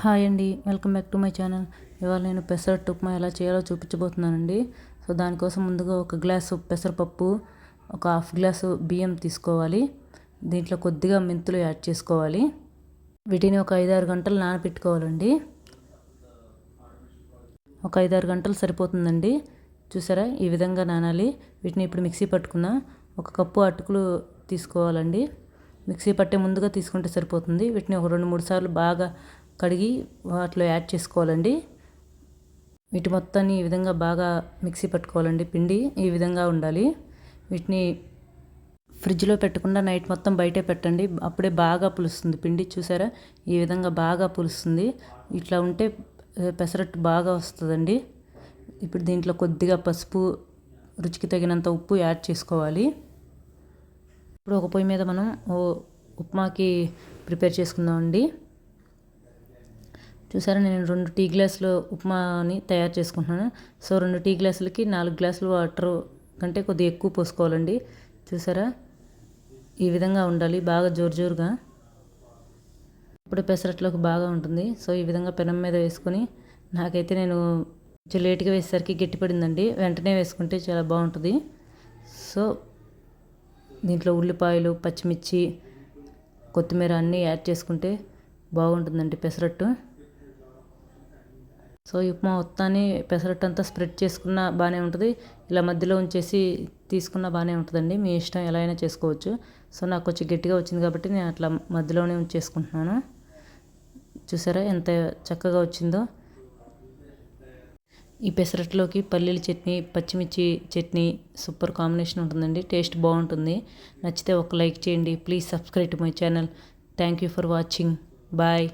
Hi అండి. Welcome back to my channel. ఇవాళ నేను పెసరట్టు ఉప్మా ఎలా చేయాలో చూపించబోతున్నానండి. సో దానికోసం ముందుగా ఒక గ్లాసు పెసరపప్పు ఒక హాఫ్ గ్లాసు బియ్యం తీసుకోవాలి. దీంట్లో కొద్దిగా మెంతులు యాడ్ చేసుకోవాలి. వీటిని ఒక ఐదారు గంటలు నానబెట్టుకోవాలండి. ఒక ఐదారు గంటలు సరిపోతుందండి. చూసారా? ఈ విధంగా నానాలి. వీటిని ఇప్పుడు మిక్సీ పట్టుకున్న ఒక కప్పు అటుకులు తీసుకోవాలండి. మిక్సీ పట్టే ముందుగా తీసుకుంటే సరిపోతుంది. వీటిని ఒక రెండు మూడు సార్లు బాగా కడిగి వాటిలో యాడ్ చేసుకోవాలండి. వీటి మొత్తాన్ని ఈ విధంగా బాగా మిక్సీ పట్టుకోవాలండి. పిండి ఈ విధంగా ఉండాలి. వీటిని ఫ్రిడ్జ్లో పెట్టకుండా నైట్ మొత్తం బయటే పెట్టండి. అప్పుడే బాగా పులుస్తుంది. పిండి చూసారా? ఈ విధంగా బాగా పులుస్తుంది. ఇట్లా ఉంటే పెసరట్టు బాగా వస్తుందండి. ఇప్పుడు దీంట్లో కొద్దిగా పసుపు రుచికి తగినంత ఉప్పు యాడ్ చేసుకోవాలి. ఇప్పుడు ఒక పొయ్యి మీద మనం ఉప్మాకి ప్రిపేర్ చేసుకుందామండి. చూసారా నేను రెండు టీ గ్లాసులు ఉప్మాని తయారు చేసుకుంటున్నాను. సో రెండు టీ గ్లాసులకి నాలుగు గ్లాసులు వాటర్ కంటే కొద్దిగా ఎక్కువ పోసుకోవాలండి. చూసారా ఈ విధంగా ఉండాలి బాగా జోరు జోరుగా. ఇప్పుడు పెసరట్లోకి బాగా ఉంటుంది. సో ఈ విధంగా పెనం మీద వేసుకొని నాకైతే నేను కొంచెం లేట్గా వేసేసరికి గట్టిపడిందండి. వెంటనే వేసుకుంటే చాలా బాగుంటుంది. సో దీంట్లో ఉల్లిపాయలు పచ్చిమిర్చి కొత్తిమీర అన్నీ యాడ్ చేసుకుంటే బాగుంటుందండి పెసరట్టు. సో ఈ ఉప్మా మొత్తాన్ని పెసరట్టు అంతా స్ప్రెడ్ చేసుకున్న బాగానే ఉంటుంది. ఇలా మధ్యలో ఉంచేసి తీసుకున్న బాగానే ఉంటుందండి. మీ ఇష్టం ఎలా అయినా చేసుకోవచ్చు. సో నాకు కొంచెం గట్టిగా వచ్చింది కాబట్టి నేను అట్లా మధ్యలోనే ఉంచేసుకుంటున్నాను. చూసారా ఎంత చక్కగా వచ్చిందో. ఈ పెసరట్లోకి పల్లీల చట్నీ పచ్చిమిర్చి చట్నీ సూపర్ కాంబినేషన్ ఉంటుందండి. టేస్ట్ బాగుంటుంది. నచ్చితే ఒక లైక్ చేయండి. Please subscribe to my channel. Thank you for watching. Bye.